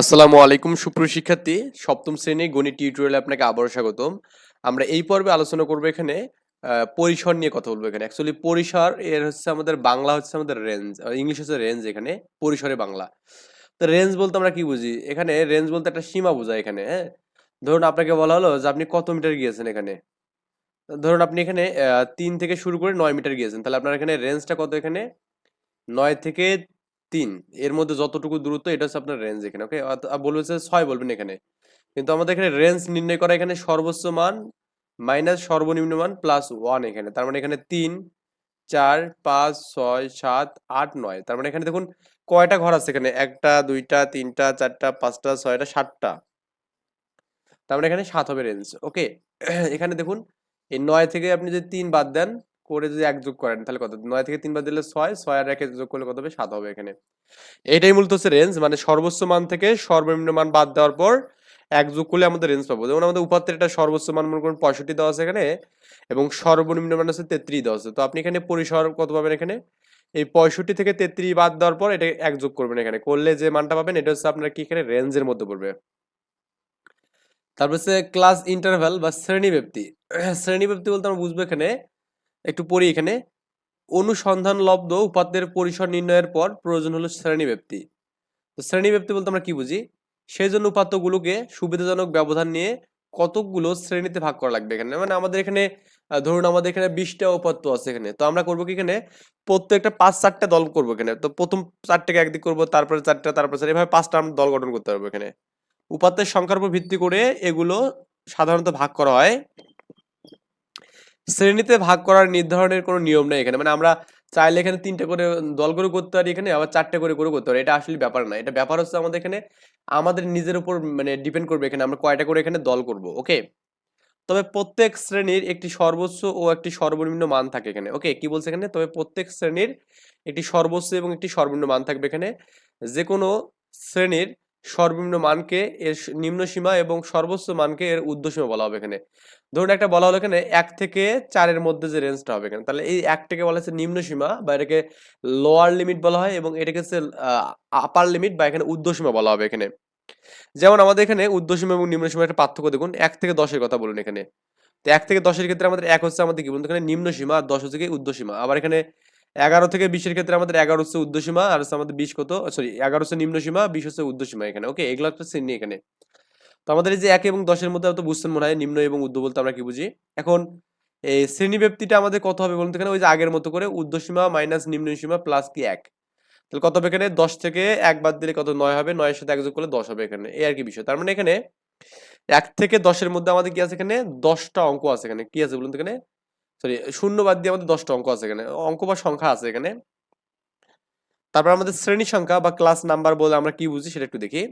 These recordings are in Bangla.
আসসালামু আলাইকুম, সুপ্রিয় শিক্ষার্থী। সপ্তম শ্রেণি গণিত টিউটোরিয়ালে আপনাকে আবারও স্বাগতম। আমরা এই পর্বে আলোচনা করব এখানে পরিসর নিয়ে কথা বলব এখানে। অ্যাকচুয়ালি পরিসর এর হচ্ছে আমাদের বাংলা হচ্ছে আমাদের রেঞ্জ ইংলিশ হচ্ছে রেঞ্জ এখানে, পরিসরে বাংলা। তো রেঞ্জ বলতে আমরা কি বুঝি? এখানে রেঞ্জ বলতে একটা সীমা বোঝায় এখানে হ্যাঁ? ধরুন আপনাকে বলা হলো যে আপনি কত মিটার গিয়েছেন এখানে? ধরুন আপনি এখানে তিন থেকে শুরু করে নয় মিটার গিয়েছেন। তাহলে আপনার এখানে রেঞ্জটা কত এখানে? নয় থেকে তিন। এর মধ্যে যতটুকু দূরত্ব, এটা হচ্ছে আপনার রেঞ্জ এখানে ওকে বলবে ছয় বলবেন এখানে। কিন্তু আমাদের এখানে রেঞ্জ নির্ণয় করা এখানে সর্বোচ্চ মান মাইনাস সর্বনিম্ন মান প্লাস ওয়ান এখানে। তার মানে এখানে তিন, চার, পাঁচ, ছয়, সাত, আট, নয়। তার মানে এখানে দেখুন কয়টা ঘর আছে এখানে? একটা, দুইটা, তিনটা, চারটা, পাঁচটা, ছয়টা, সাতটা। তার মানে এখানে সাত হবে রেঞ্জ ওকে এখানে দেখুন এই নয় থেকে আপনি যদি তিন বাদ দেন করে যদি এক যোগ করেন, তাহলে কত? নয় থেকে তিনবার দিলে ছয় ছয় আর একে যোগ করলে কত হবে? সাত হবে এখানে। এটাই মূলত হচ্ছে রেঞ্জ মানে সর্বোচ্চ মান থেকে সর্বনিম্ন মান বাদ দেওয়ার পর এক যোগ করলে আমাদের রেঞ্জ পাবো। যেমন আমাদের উপাত্তের এটা সর্বোচ্চ মান, মনে করুন পঁয়ষট্টি দেওয়া আছে এখানে, এবং সর্বনিম্ন মান হচ্ছে তেত্রিশ দেওয়া আছে। তো আপনি এখানে পরিসর কত পাবেন এখানে? এই পঁয়ষট্টি থেকে তেত্রিশ বাদ দেওয়ার পর এটা এক যোগ করবেন এখানে। করলে যে মানটা পাবেন, এটা হচ্ছে আপনার কি এখানে? রেঞ্জের মধ্যে পড়বে। তারপর হচ্ছে ক্লাস ইন্টারভ্যাল বা শ্রেণীব্যাপ্তি। শ্রেণীব্যাপ্তি বলতে আমরা বুঝব এখানে একটু পড়ি এখানে। অনুসন্ধান লব্ধ, উপাত্তের পরিসর নির্ণয়ের পর প্রয়োজন হলো শ্রেণীব্যাপ্তি। তো শ্রেণীব্যাপ্তি বলতে আমরা কি বুঝি? সেই জন্য উপাত্তগুলোকে সুবিধাজনক ব্যবধান নিয়ে কতকগুলো শ্রেণীতে ভাগ করা লাগবে এখানে। মানে আমাদের এখানে ধরুন আমাদের এখানে বিশটা উপাত্ত আছে এখানে। তো আমরা করব কি এখানে? প্রত্যেকটা পাঁচ চারটা দল করব এখানে। তো প্রথম চারটাকে একদিক করব, তারপরে চারটা তারপরে চারটা। এভাবে পাঁচটা আমরা দল গঠন করতে পারব এখানে। উপাত্তের সংখ্যার উপর ভিত্তি করে এগুলো সাধারণত ভাগ করা হয়। শ্রেণীতে ভাগ করার নির্ধারণের কোনো নিয়ম নেই এখানে। মানে আমরা চাইলে এখানে তিনটা করে দল করে করতে পারি এখানে, আবার চারটে করে করে করতে পারি। এটা আসলে ব্যাপার না। এটা ব্যাপার হচ্ছে আমাদের এখানে, আমাদের নিজের উপর মানে ডিপেন্ড করবে এখানে। আমরা কয়টা করে এখানে দল করব ওকে তবে প্রত্যেক শ্রেণির একটি সর্বোচ্চ ও একটি সর্বনিম্ন মান থাকে এখানে ওকে কি বলছে এখানে? তবে প্রত্যেক শ্রেণির একটি সর্বোচ্চ এবং একটি সর্বনিম্ন মান থাকবে এখানে। যে কোনো শ্রেণির সর্বনিম্ন মানকে এর নিম্ন সীমা এবং সর্বোচ্চ মানকে এর ঊর্ধ্বসীমা বলা হবে এখানে। ধরুন একটা বলা হলো এখানে এক থেকে চারের মধ্যে যে রেঞ্জটা হবে এখানে, তাহলে এই একটাকে বলা হচ্ছে নিম্ন সীমা বা এটাকে লোয়ার লিমিট বলা হয় এবং এটাকে হচ্ছে আপার লিমিট বা এখানে ঊর্ধ্বসীমা বলা হবে এখানে। যেমন আমাদের এখানে ঊর্ধ্বসীমা এবং নিম্ন সীমার একটা পার্থক্য দেখুন, এক থেকে দশের কথা বলুন এখানে। তো এক থেকে দশের ক্ষেত্রে আমাদের এক হচ্ছে আমাদের কি বলুন এখানে নিম্ন সীমা আর দশ হচ্ছে কি ঊর্ধ্বসীমা আবার এখানে এগারো থেকে বিশের ক্ষেত্রে আমাদের এগারো হচ্ছে ঊর্ধ্বসীমা আর হচ্ছে আমাদের বিশ কত? সরি এগারো হচ্ছে নিম্ন সীমা বিশ হচ্ছে ঊর্ধ্বসীমা এখানে। ওকে এগুলো একটা শ্রেণি এখানে। তো আমাদের এই যে এক এবং দশের মধ্যে তো বুঝছেন মনে হয়, নিম্ন এবং ঊর্ধ্ব বলতে আমরা কি বুঝি? এখন এই শ্রেণি ব্যক্তিটা আমাদের কত হবে বলুন এখানে? ওই যে আগের মতো করে উর্ধ্বসীমা মাইনাস নিম্ন সীমা প্লাস কি এক? তাহলে কত হবে এখানে? দশ থেকে এক বাদ দিলে কত? নয় হবে। নয়ের সাথে এক যোগ করলে দশ হবে এখানে। এই আর কি বিষয়। তার মানে এখানে এক থেকে দশের মধ্যে আমাদের কি আছে এখানে? দশটা অঙ্ক আছে এখানে। কি আছে বলুন এখানে? সরি শূন্য বাদ দিয়ে আমাদের দশটা অঙ্ক আছে এখানে। অঙ্ক বা সংখ্যা আছে এখানে। তারপর আমাদের শ্রেণি সংখ্যা বা ক্লাস নাম্বার বলে আমরা কি বুঝি সেটা একটু দেখি।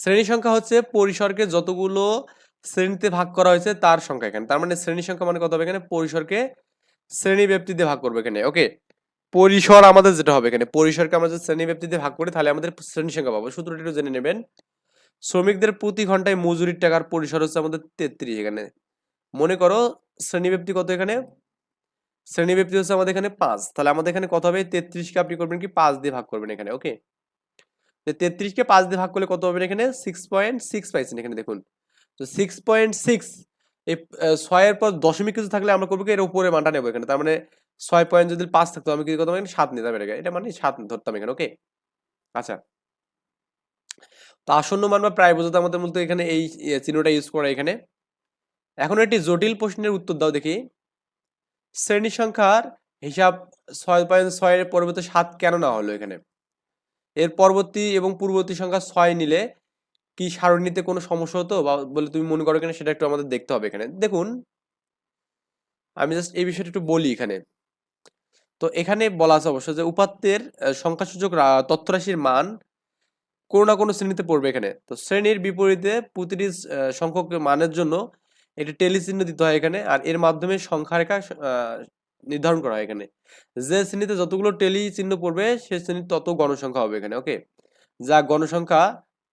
শ্রেণি সংখ্যা হচ্ছে পরিসরকে যতগুলো শ্রেণীতে ভাগ করা হয়েছে তার সংখ্যা এখানে। তার মানে শ্রেণি সংখ্যা মানে কত হবে এখানে? পরিসরকে শ্রেণি ব্যক্তিতে ভাগ করবে এখানে ওকে পরিসর আমাদের যেটা হবে এখানে, পরিসরকে আমরা যদি শ্রেণি ব্যক্তিতে ভাগ করি তাহলে আমাদের শ্রেণি সংখ্যা পাবো। সূত্রটি একটু জেনে নেবেন। শ্রমিকদের প্রতি ঘন্টায় মজুরির টাকার পরিসর হচ্ছে আমাদের তেত্রিশ এখানে। মনে করো শ্রেণি ব্যক্তি কত এখানে? শ্রেণি ব্যক্তি হচ্ছে আমাদের এখানে পাঁচ। তাহলে আমাদের এখানে কত হবে? তেত্রিশকে আপনি করবেন কি? পাঁচ দিয়ে ভাগ করবেন এখানে ওকে তেত্রিশকে পাঁচ দিয়ে ভাগ করলে কত হবে এখানে? সিক্স পয়েন্ট সিক্স পাইছেন এখানে, দেখুন। তো সিক্স পয়েন্ট সিক্স এই ছয়ের পর দশমিক কিছু থাকলে আমরা করব কি? এর উপরে মানটা নেব এখানে। তার মানে ছয় পয়েন্ট যদি পাঁচ থাকতো, আমি কি করতাম এখানে? সাত নিতাম এটাকে। এটা মানে সাত ধরতাম এখানে ওকে আচ্ছা। তো আসন্ন মান বা প্রায় বোঝাতে আমাদের মধ্যে এখানে এই চিহ্নটা ইউজ করা এখানে। এখন একটি জটিল প্রশ্নের উত্তর দাও দেখি। শ্রেণি সংখ্যার হিসাব ছয় পয়েন্ট ছয়ের পরবর্তী সাত কেন না হলো এখানে? এর পরবর্তী এবং পূর্ববর্তী সংখ্যা ছয় নিলে কি সারণীতে কোনো সমস্যা হতো বা বলে তুমি মনে করো কিনা সেটা একটু আমাদের দেখতে হবে এখানে। দেখুন, আমি জাস্ট এই বিষয়টা একটু বলি এখানে। তো এখানে বলা আছে অবশ্য যে উপাত্তের সংখ্যাসূচক তথ্যরাশির মান কোনো না কোনো শ্রেণীতে পড়বে এখানে। তো শ্রেণির বিপরীতে প্রতিটি সংখ্যক মানের জন্য একটি টেলি চিহ্ন দিতে হয় এখানে, আর এর মাধ্যমে সংখ্যা রেখা নির্ধারণ করা হয় এখানে। যে শ্রেণীতে যতগুলো টেলি চিহ্ন পড়বে, সে শ্রেণির তত গণসংখ্যা হবে এখানে ওকে যা গণসংখ্যা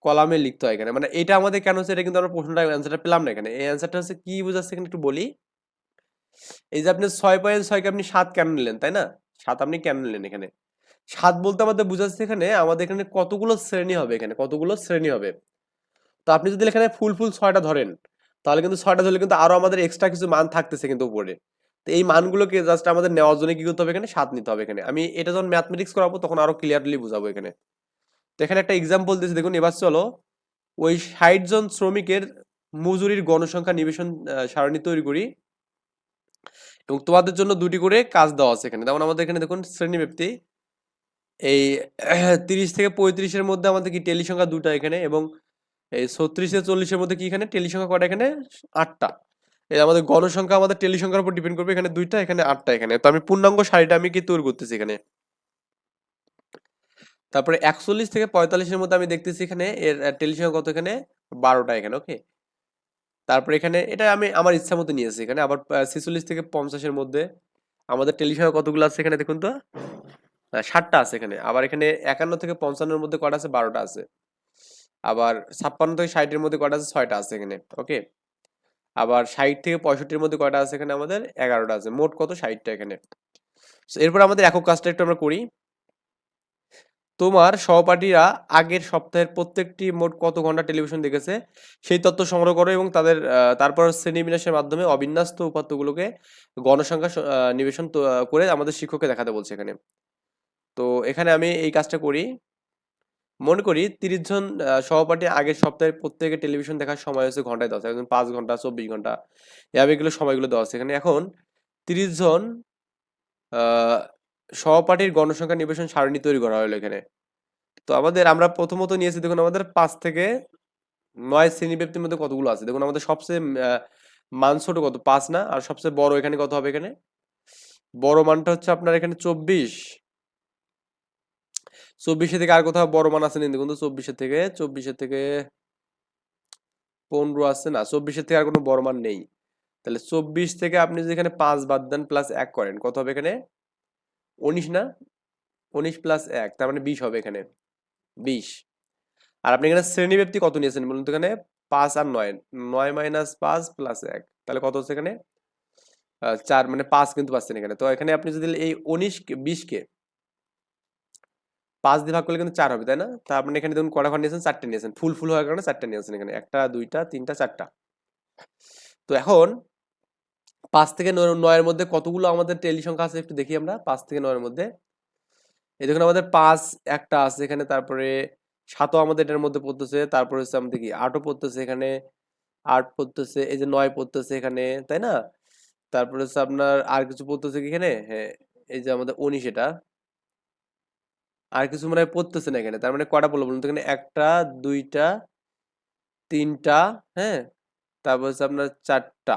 কলামে লিখতে হয় এখানে। মানে এটা আমাদের কেন হচ্ছে, এটা কিন্তু আমরা প্রশ্নটা অ্যান্সারটা পেলাম না এখানে। এই অ্যান্সারটা হচ্ছে কি বোঝাচ্ছে এখানে একটু বলি। এই যে আপনি ছয় পয়েন্ট ছয়কে আপনি সাত কেন নিলেন, তাই না? সাত আপনি কেন নিলেন এখানে? সাত বলতে আমাদের বুঝাচ্ছে এখানে, আমাদের এখানে কতগুলো শ্রেণি হবে এখানে, কতগুলো শ্রেণি হবে? তো আপনি যদি এখানে ফুল ফুল ছয়টা ধরেন তাহলে কিন্তু ছয়টা ধরলে কিন্তু আরও আমাদের এক্সট্রা কিছু মান থাকতেছে কিন্তু উপরে। তো এই মানগুলোকে জাস্ট আমাদের নেওয়ার জন্য কি করতে হবে এখানে? সাত নিতে হবে এখানে। আমি এটা যখন ম্যাথমেটিক্স করাবো তখন আরও ক্লিয়ারলি বুঝাবো এখানে। তো এখানে একটা এক্সাম্পল দিয়েছি, দেখুন, এবার চলো। ওই ষাট জন শ্রমিকের মজুরির গণসংখ্যা নিবেশন সারণী তৈরি করি। এবং তোমাদের জন্য দুটি করে কাজ দেওয়া আছে এখানে। যেমন আমাদের এখানে দেখুন শ্রেণি ব্যক্তি এই, তিরিশ থেকে পঁয়ত্রিশের মধ্যে আমাদের কি টেলি সংখ্যা দুটা এখানে এবং এই ছত্রিশে, চল্লিশের মধ্যে কি এখানে? টেলি সংখ্যা কটা এখানে? আটটা। এই আমাদের গণসংখ্যা আমাদের টেলি সংখ্যার উপর ডিপেন্ড করবে, এখানে দুইটা, এখানে আটটা এখানে। তো আমি পূর্ণাঙ্গ সারিটা আমি কি তৈরি করতেছি এখানে? তারপরে একচল্লিশ থেকে পঁয়তাল্লিশের মধ্যে আমি দেখতেছি এখানে এর টেলি সংখ্যা কত এখানে? বারোটা এখানে ওকে তারপরে এখানে, এটা আমি আমার ইচ্ছা মতো নিয়েছি এখানে। আবার ছেচল্লিশ থেকে পঞ্চাশের মধ্যে আমাদের টেলি সংখ্যা কতগুলো আছে এখানে দেখুন তো? ষাটটা আছে এখানে। আবার এখানে একান্ন থেকে পঞ্চান্নর মধ্যে কটা আছে? বারোটা আছে। আবার ছাপ্পান্ন থেকে ষাটের মধ্যে কটা আছে? ছয়টা আছে এখানে ওকে আবার ষাট থেকে পঁয়ষট্টির মধ্যে কয়টা আছে এখানে আমাদের? এগারোটা আছে, মোট কত? ষাটটা এখানে। এরপর আমাদের একক কাজটা একটু আমরা করি। তোমার সহপাঠীরা আগের সপ্তাহের প্রত্যেকটি মোট কত ঘণ্টা টেলিভিশন দেখেছে? সেই তথ্য সংগ্রহ করো এবং তাদের তারপর শ্রেণীবিন্যাসের মাধ্যমে অবিন্যস্ত উপাত্তগুলোকে গণসংখ্যা নিবেশন করে আমাদের শিক্ষককে দেখাতে বলছে এখানে। তো এখানে আমি এই কাজটা করি। মনে করি তিরিশ জন সহপাঠী আগের সপ্তাহে প্রত্যেকে টেলিভিশন দেখার সময় হচ্ছে ঘন্টায় দশ, একজন পাঁচ ঘণ্টা, চব্বিশ ঘণ্টা। এভাবে এগুলো সময়গুলো দেওয়া আছে। এখানে এখন তিরিশ জন সহপাঠীর গণসংখ্যা নিবেশন সারণী তৈরি করা হলো এখানে। তো আমাদের, আমরা প্রথমত নিয়েছি দেখুন আমাদের পাঁচ থেকে নয় শ্রেণি ব্যক্তির মধ্যে কতগুলো আছে? দেখুন আমাদের সবচেয়ে মান ছোট কত? পাঁচ না? আর সবচেয়ে বড় এখানে কত হবে এখানে? বড় মানটা হচ্ছে আপনার এখানে চব্বিশ। চব্বিশে থেকে আর কোথাও বড় মান আছে নি দেখুন তো, চব্বিশের থেকে চব্বিশের থেকে পনেরো আছে না, চব্বিশের থেকে আর কোনো বড় মান নেই। তাহলে চব্বিশ থেকে আপনি যদি এখানে পাঁচ বাদ দেন প্লাস এক করেন, কত হবে এখানে? উনিশ না? উনিশ প্লাস এক, তার মানে বিশ হবে এখানে। বিশ। আর আপনি এখানে শ্রেণি শ্রেণীব্যাপ্তি কত নিয়েছেন বলুন তো এখানে? পাঁচ আর নয় নয় মাইনাস পাঁচ প্লাস এক, তাহলে কত হচ্ছে এখানে? চার মানে পাঁচ কিন্তু পাচ্ছেন এখানে। তো এখানে আপনি যদি এই উনিশ বিশকে পাঁচ দিয়ে ভাগ করলে কিন্তু চার হবে, তাই না? তা আপনি এখানে দেখুন কটা ঘর নিয়েছেন? চারটে নিয়েছেন। ফুল ফুল হওয়ার কারণে চারটে নিয়েছেন এখানে। একটা, দুইটা, তিনটা, চারটা। তো এখন পাঁচ থেকে নয়ের মধ্যে কতগুলো আমাদের টেলি সংখ্যা আছে একটু দেখি আমরা? পাঁচ থেকে নয়ের মধ্যে। এই দেখুন আমাদের পাঁচ, একটা আছে এখানে, তারপরে সাতও আমাদের এটার মধ্যে পড়তেছে, তারপরে হচ্ছে আমাদের কি? আটও পড়তেছে এখানে, আট পড়তেছে, এই যে নয় পড়তেছে এখানে, তাই না? তারপরে হচ্ছে আপনার আর কিছু পড়তেছে কি এখানে? হ্যাঁ এই যে আমাদের উনিশ এটা। আর কিছু মনে হয় পড়তেছে না এখানে। তার মানে কটা পড়ল বলুন তো? এখানে একটা, দুইটা, তিনটা হ্যাঁ? তারপর হচ্ছে আপনার চারটা।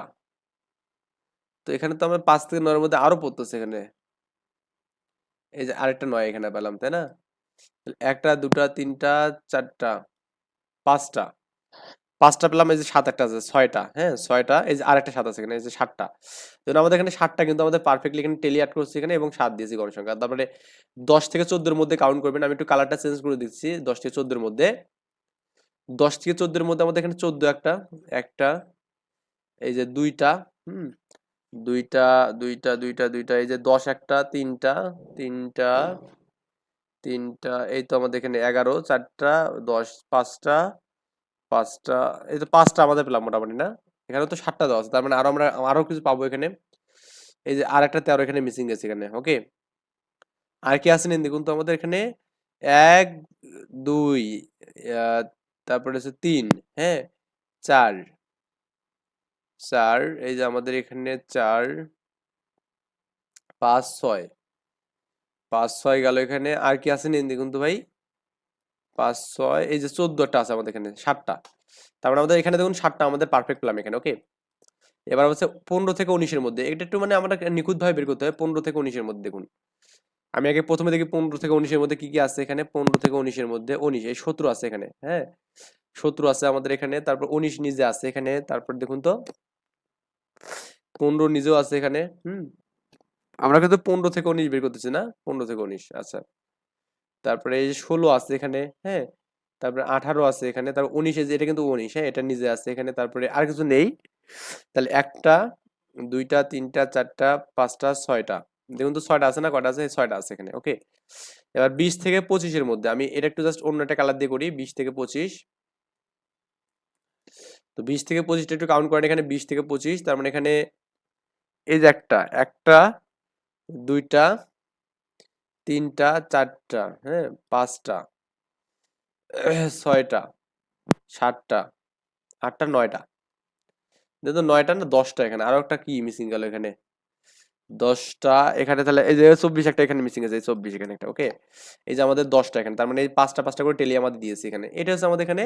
তো এখানে তো আমরা পাঁচ থেকে নয়ের মধ্যে আরও পড়তেছে এখানে। এই যে আরেকটা নয় এখানে পেলাম, তাই না? একটা, দুটা, তিনটা, চারটা, পাঁচটা। পাঁচটা পেলাম, এই যে সাত একটা আছে, ছয়টা হ্যাঁ ছয়টা, এই যে আরেকটা সাত আছে এখানে, এই যে সাতটা। যেন আমাদের এখানে সাতটা কিন্তু আমাদের পারফেক্টলি এখানে টেলি অ্যাড করছি এখানে এবং সাত দিয়েছি গণসংখ্যা তারপরে দশ থেকে চোদ্দোর মধ্যে কাউন্ট করবেন, আমি একটু কালারটা চেঞ্জ করে দিচ্ছি, দশ থেকে চোদ্দোর মধ্যে। দশ থেকে চোদ্দোর মধ্যে আমাদের এখানে চোদ্দ একটা একটা, এই যে দুইটা, হুম, দুইটা দুইটা দুইটা দুইটা, এই যে দশ একটা, তিনটা তিনটা তিনটা, এই তো আমাদের এখানে এগারো, চারটা, দশ, পাঁচটা পাঁচটা, এই তো পাঁচটা আমাদের পেলাম মোটামুটি, না? এখানে তো সাতটা দেওয়া আছে তার মানে আরও আমরা আরও কিছু পাবো এখানে। এই যে আর একটা তেরো এখানে মিসিং গেছে এখানে ওকে আর কি আছে দেখুন তো আমাদের এখানে? এক, দুই তারপরে হচ্ছে তিন হ্যাঁ? চার চার, এই যে আমাদের এখানে চার, পাঁচ, ছয় পাঁচ, ছয় গেল এখানে। আর কি আছে দেখুন তো ভাই? পাঁচ ছয় এই যে চোদ্দটা আছে আমাদের এখানে, সাতটা। তারপরে আমাদের এখানে দেখুন সাতটা, আমাদের পারফেক্ট পেলাম এখানে ওকে এবার হচ্ছে পনেরো থেকে উনিশের মধ্যে, এটা একটু মানে আমরা নিখুঁতভাবে বের করতে হবে, পনেরো থেকে উনিশের মধ্যে দেখুন। আমি আগে প্রথমে দেখি পনেরো থেকে উনিশের মধ্যে কি কি আছে এখানে, পনেরো থেকে উনিশের মধ্যে উনিশ, এই সতেরো আছে এখানে হ্যাঁ? সতেরো আছে আমাদের এখানে, তারপর উনিশ নিজে আছে এখানে, তারপর দেখুন তো, পনেরো নিজেও আছে এখানে, হুম? আমরা কিন্তু পনেরো থেকে উনিশ বের করতেছি না? পনেরো থেকে উনিশ আচ্ছা। তারপরে এই যে ষোলো আছে এখানে হ্যাঁ? তারপরে আঠারো আছে এখানে, তারপর উনিশ যে, এটা কিন্তু উনিশ হ্যাঁ? এটা নিজে আছে এখানে, তারপরে আর কিছু নেই। তাহলে একটা, দুইটা, তিনটা, চারটা, পাঁচটা, ছয়টা। দেখুন তো ছয়টা আছে না কটা আছে? ছয়টা আছে এখানে, ওকে? এবার বিশ থেকে পঁচিশের মধ্যে, আমি এটা একটু জাস্ট অন্য একটা কালার দিয়ে করি, বিশ থেকে পঁচিশ। তো বিশ থেকে পঁচিশটা একটু কাউন্ট করেন, এখানে বিশ থেকে পঁচিশ, তার মানে এখানে এই যে একটা একটা, দুইটা তিনটা, চারটা হ্যাঁ পাঁচটা, ছয়টা, সাতটা, আটটা, নয়টা। দেখো নয়টা না দশটা এখানে। আরও একটা কি মিসিং গেল এখানে? দশটা, এখানে তাহলে এই যে চব্বিশ একটা এখানে মিসিং আছে চব্বিশ এখানে একটা ওকে এই যে আমাদের দশটা এখানে, তার মানে এই পাঁচটা পাঁচটা করে টেলি আমাদের দিয়েছে এখানে। এটা হচ্ছে আমাদের এখানে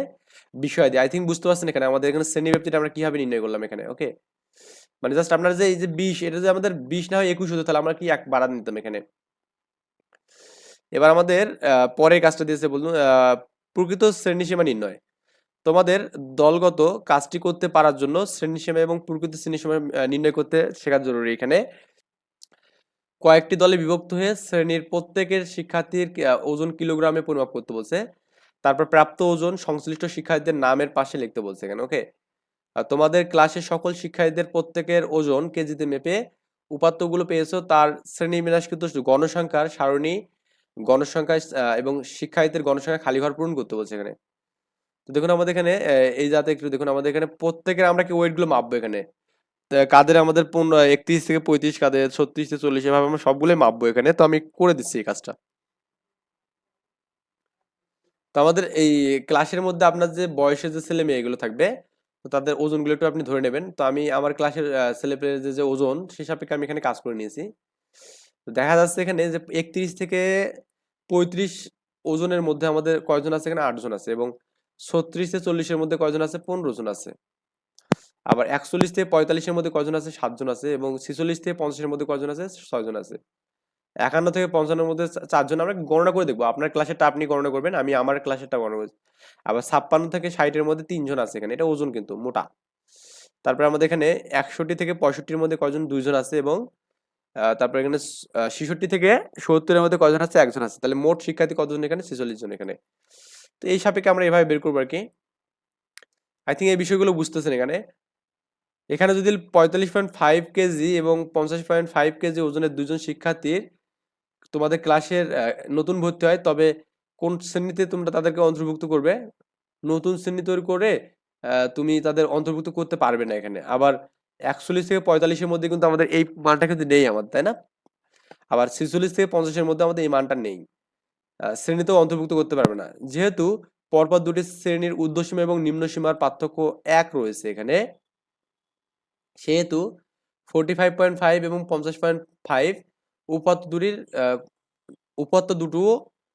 বিষয় দিয়ে। আই থিঙ্ক বুঝতে পারছেন এখানে আমাদের এখানে শ্রেণি ব্যক্তিটা আমরা কীভাবে নির্ণয় করলাম এখানে ওকে মানে জাস্ট আপনার যে, এই যে বিশ, এটা যে আমাদের বিশ না হয় একুশ হতো, তাহলে আমরা কি এক বাড়া নিতাম এখানে? এবার আমাদের পরের কাজটা দিয়েছে বলুন প্রকৃত শ্রেণীসীমা নির্ণয়। তোমাদের দলগত কাজটি করতে পারার জন্য শ্রেণীসীমা এবং প্রকৃত শ্রেণীসীমা নির্ণয় করতে শেখা জরুরি। এখানে কয়েকটি দলে বিভক্ত হয়ে শ্রেণির প্রত্যেকের শিক্ষার্থীর ওজন কিলোগ্রামে পরিমাপ করতে বলছে। তারপর প্রাপ্ত ওজন সংশ্লিষ্ট শিক্ষার্থীদের নামের পাশে লিখতে বলছে এখানে, ওকে? তোমাদের ক্লাসের সকল শিক্ষার্থীদের প্রত্যেকের ওজন কেজিতে মেপে উপাত্তগুলো পেয়েছ। তার শ্রেণি বিন্যাসকৃত গণসংখ্যার সারণী গণসংখ্যা এবং শিক্ষার্থীদের গণসংখ্যা খালি ঘর পূরণ করতে বলছে এখানে। তো দেখুন আমাদের এখানে এই যাতে একটু দেখুন, আমাদের এখানে প্রত্যেকের আমরা কি ওয়েটগুলো মাপবো এখানে? কাদের আমাদের পনেরো, একত্রিশ থেকে পঁয়ত্রিশ, কাদের ছত্রিশ থেকে চল্লিশ, এভাবে আমরা সবগুলোই মাপবো এখানে। তো আমি করে দিচ্ছি এই কাজটা। তো আমাদের এই ক্লাসের মধ্যে আপনার যে বয়সের যে ছেলে মেয়েগুলো থাকবে, তো তাদের ওজনগুলো একটু আপনি ধরে নেবেন। তো আমি আমার ক্লাসের ছেলে যে ওজন সেই সাপেক্ষে আমি এখানে কাজ করে নিয়েছি। তো দেখা যাচ্ছে এখানে যে একত্রিশ থেকে পঁয়ত্রিশ ওজনের মধ্যে আমাদের কয়জন আছে? এখানে আটজন আছে এবং ছত্রিশ থেকে চল্লিশের মধ্যে কয়জন আছে? পনেরো জন আছে। আবার একচল্লিশ থেকে পঁয়তাল্লিশের মধ্যে কয়জন আছে? সাতজন আছে এবং ছিচল্লিশ থেকে পঞ্চাশের মধ্যে কয়জন আছে? ছয়জন আছে। একান্ন থেকে পঞ্চান্নের মধ্যে চারজন আমরা গণনা করে দেখব। আপনার ক্লাসেরটা আপনি গণনা করবেন, আমি আমার ক্লাসেরটা গণনা করছি। আবার ছাপ্পান্ন থেকে ষাটের মধ্যে তিনজন আছে এখানে। এটা ওজন কিন্তু মোটা। তারপরে আমাদের এখানে একষট্টি থেকে পঁয়ষট্টির মধ্যে কয়জন? দুইজন আছে এবং তারপরে এখানে ছিষট্টি থেকে সত্তরের মধ্যে কজন আছে? একজন আছে। তাহলে মোট শিক্ষার্থী কতজন এখানে? ছেচল্লিশ জন এখানে। তো এই সাপেক্ষে আমরা এভাবে বের করব আর কি। আই থিঙ্ক এই বিষয়গুলো বুঝতেছেন এখানে। এখানে যদি পঁয়তাল্লিশ পয়েন্ট ফাইভ কেজি এবং পঞ্চাশ পয়েন্ট ফাইভ কেজি ওজনের দুজন শিক্ষার্থীর তোমাদের ক্লাসের নতুন ভর্তি হয়, তবে কোন শ্রেণীতে তোমরা তাদেরকে অন্তর্ভুক্ত করবে? নতুন শ্রেণি তৈরি করে তুমি তাদের অন্তর্ভুক্ত করতে পারবে না এখানে। আবার একচল্লিশ থেকে পঁয়তাল্লিশের মধ্যে কিন্তু আমাদের এই মানটা কিন্তু নেই আমাদের তাই না? আবার ছেচল্লিশ থেকে পঞ্চাশের মধ্যে আমাদের এই মানটা নেই। শ্রেণীতেও অন্তর্ভুক্ত করতে পারবে না। যেহেতু পরপর দুটি শ্রেণির ঊর্ধ্বসীমা এবং নিম্নসীমার পার্থক্য এক রয়েছে এখানে, সেহেতু ফোরটি ফাইভ পয়েন্ট ফাইভ এবং পঞ্চাশ পয়েন্ট ফাইভ উপাত্ত দুটির উপাত্ত দুটো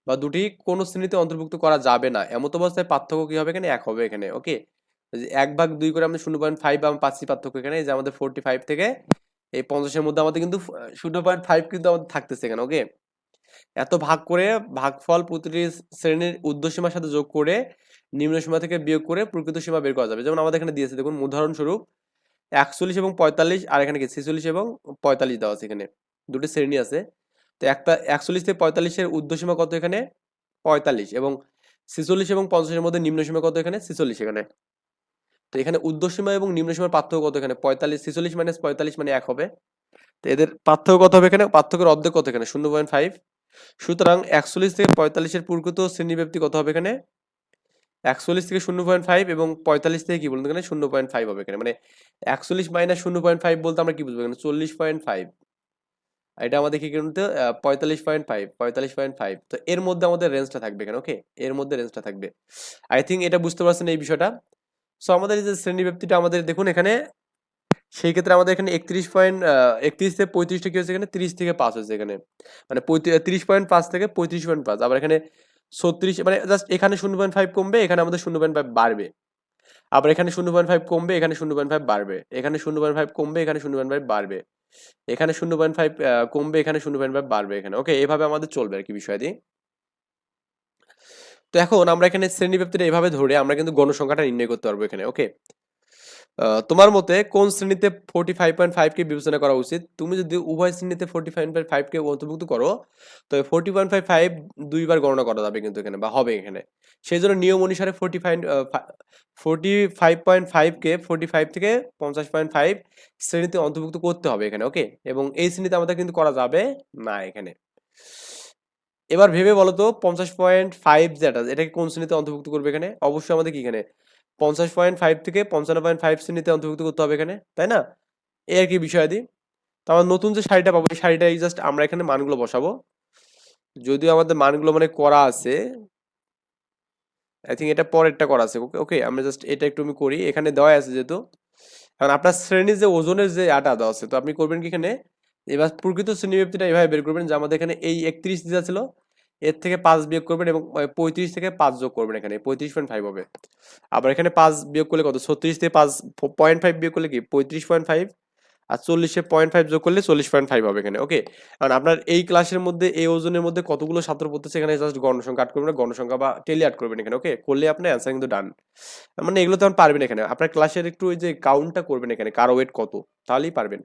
বা দুটি কোনো শ্রেণীতে অন্তর্ভুক্ত করা যাবে না। এমত অবস্থায় পার্থক্য কি হবে এখানে? এক হবে এখানে ওকে এক ভাগ দুই করে আমরা শূন্য পয়েন্ট ফাইভ আমরা পাচ্ছি পার্থক্য এখানে যে আমাদের ফোরটি ফাইভ থেকে এই পঞ্চাশের মধ্যে আমাদের কিন্তু শূন্য পয়েন্ট ফাইভ কিন্তু আমাদের থাকতেছে এখানে ওকে এত ভাগ করে ভাগফল প্রতিটি শ্রেণির ঊর্ধ্বসীমার সাথে যোগ করে নিম্নসীমা থেকে বিয়োগ করে প্রকৃত সীমা বের করা যাবে। যেমন আমাদের এখানে দিয়েছে, দেখুন, উদাহরণস্বরূপ একচল্লিশ এবং পঁয়তাল্লিশ, আর এখানে কি ছেচল্লিশ এবং পঁয়তাল্লিশ দেওয়া আছে এখানে, দুটি শ্রেণি আছে। তো একটা একচল্লিশ থেকে পঁয়তাল্লিশের ঊর্ধ্বসীমা কত এখানে? পঁয়তাল্লিশ এবং ছেচল্লিশ এবং পঞ্চাশের মধ্যে নিম্নসীমা কত এখানে? ছেচল্লিশ এখানে। তো এখানে ঊর্ধ্বসীমা এবং নিম্নসীমার পার্থক্য কত এখানে? পঁয়তাল্লিশ, ছেচল্লিশ মাইনাস পঁয়তাল্লিশ মানে এক হবে। তো এদের পার্থক্য কত হবে এখানে? পার্থক্যের অর্ধেক কত এখানে? শূন্য পয়েন্ট ফাইভ সুতরাং একচল্লিশ থেকে পঁয়তাল্লিশের প্রকৃত শ্রেণীব্যাপ্তি কত হবে এখানে? একচল্লিশ থেকে শূন্য পয়েন্ট ফাইভ এবং পঁয়তাল্লিশ থেকে কি বলতো এখানে? শূন্য পয়েন্ট ফাইভ হবে এখানে। মানে একচল্লিশ মাইনাস শূন্য পয়েন্ট ফাইভ বলতে আমরা কি বুঝব এখানে? চল্লিশ পয়েন্ট ফাইভ এটা আমাদের কি কিন্তু পঁয়তাল্লিশ পয়েন্ট ফাইভ পঁয়তাল্লিশ পয়েন্ট ফাইভ তো এর মধ্যে আমাদের রেঞ্জটা থাকবে এখানে ওকে এর মধ্যে রেঞ্জটা থাকবে। আই থিঙ্ক এটা বুঝতে পারছেন এই বিষয়টা। সো আমাদের যে শ্রেণি ব্যাপ্তিটা আমাদের, দেখুন এখানে, সেই ক্ষেত্রে আমাদের এখানে একত্রিশ পয়েন্ট একত্রিশ থেকে পঁয়ত্রিশটা কি হচ্ছে এখানে? তিরিশ থেকে পাঁচ হচ্ছে এখানে। মানে তিরিশ পয়েন্ট পাঁচ থেকে পঁয়ত্রিশ পয়েন্ট পাঁচ। আবার এখানে ছত্রিশ মানে জাস্ট এখানে শূন্য পয়েন্ট ফাইভ কমবে, এখানে আমাদের শূন্য পয়েন্ট ফাইভ বাড়বে। আবার এখানে শূন্য পয়েন্ট ফাইভ কমবে, এখানে শূন্য পয়েন্ট ফাইভ বাড়বে। এখানে শূন্য পয়েন্ট ফাইভ কমবে, এখানে শূন্য পয়েন্ট ফাইভ বাড়বে। এখানে শূন্য পয়েন্ট ফাইভ কমবে, এখানে শূন্য পয়েন্ট ফাইভ বাড়বে এখানে। ওকে এভাবে আমাদের চলবে আর কি বিষয়টি। তো এখন আমরা এখানে শ্রেণি ব্যাপ্তিটা এভাবে ধরে আমরা কিন্তু গণসংখ্যাটা নির্ণয় করতে পারব এখানে ওকে তোমার মতে কোন শ্রেণীতে ফোর্টি ফাইভ পয়েন্ট ফাইভকে বিবেচনা করা উচিত? তুমি যদি উভয় শ্রেণীতে ফোর্টি ফাইভ পয়েন্ট ফাইভকে অন্তর্ভুক্ত করো তবে ফোর্টি পয়েন্ট ফাইভ ফাইভ দুইবার গণনা করা যাবে কিন্তু এখানে বা হবে এখানে। সেই জন্য নিয়ম অনুসারে forty five forty five point ফাইভকে forty five থেকে পঞ্চাশ পয়েন্ট ফাইভ শ্রেণীতে অন্তর্ভুক্ত করতে হবে এখানে ওকে এবং এই শ্রেণীতে আমাদের কিন্তু করা যাবে না এখানে। এবার ভেবে বলো তো, পঞ্চাশ পয়েন্ট ফাইভ যেটা এটাকে কোন শ্রেণীতে অন্তর্ভুক্ত করবে এখানে? অবশ্যই আমাদের কি এখানে? পঞ্চাশ পয়েন্ট ফাইভ থেকে পঞ্চান্ন পয়েন্ট ফাইভ শ্রেণীতে অন্তর্ভুক্ত করতে হবে এখানে, তাই না? এই আর কি বিষয়াদি তো আমার নতুন যে শাড়িটা পাবো, এই শাড়িটাই জাস্ট আমরা এখানে মানগুলো বসাবো। যদিও আমাদের মানগুলো মানে করা আছে আই থিঙ্ক এটা পরেরটা করা আছে ওকে ওকে আমরা জাস্ট এটা একটু আমি করি। এখানে দেওয়া আছে যেহেতু। কারণ আপনার শ্রেণির যে ওজনের যে আটা দেওয়া আছে, তো আপনি করবেন কি এখানে? এবার প্রকৃত শ্রেণি ব্যক্তিটা এভাবে বের করবেন যে আমাদের এখানে এই একত্রিশ দেওয়া ছিল এর থেকে পাঁচ বিয়োগ করবেন এবং পঁয়ত্রিশ থেকে পাঁচ যোগ করবেন এখানে, পঁয়ত্রিশ পয়েন্ট ফাইভ হবে। আবার এখানে পাঁচ বিয়োগ করলে কত? ছত্রিশ থেকে পাঁচ পয়েন্ট ফাইভ বিয়োগ করলে কি? পঁয়ত্রিশ পয়েন্ট ফাইভ আর চল্লিশে পয়েন্ট ফাইভ যোগ করলে চল্লিশ পয়েন্ট ফাইভ হবে এখানে ওকে কারণ আপনার এই ক্লাসের মধ্যে, এই ওজনের মধ্যে কতগুলো ছাত্র পড়তেছে এখানে? জাস্ট গণসংখ্যা আট করবেন গণসংখ্যা বা টেলি আট করবেন এখানে ওকে করলে আপনার অ্যান্সার কিন্তু ডান মানে এগুলো তো পারবেন এখানে, আপনার ক্লাসের একটু ওই যে কাউন্টটা করবেন এখানে, কারও ওয়েট কত, তাহলেই পারবেন।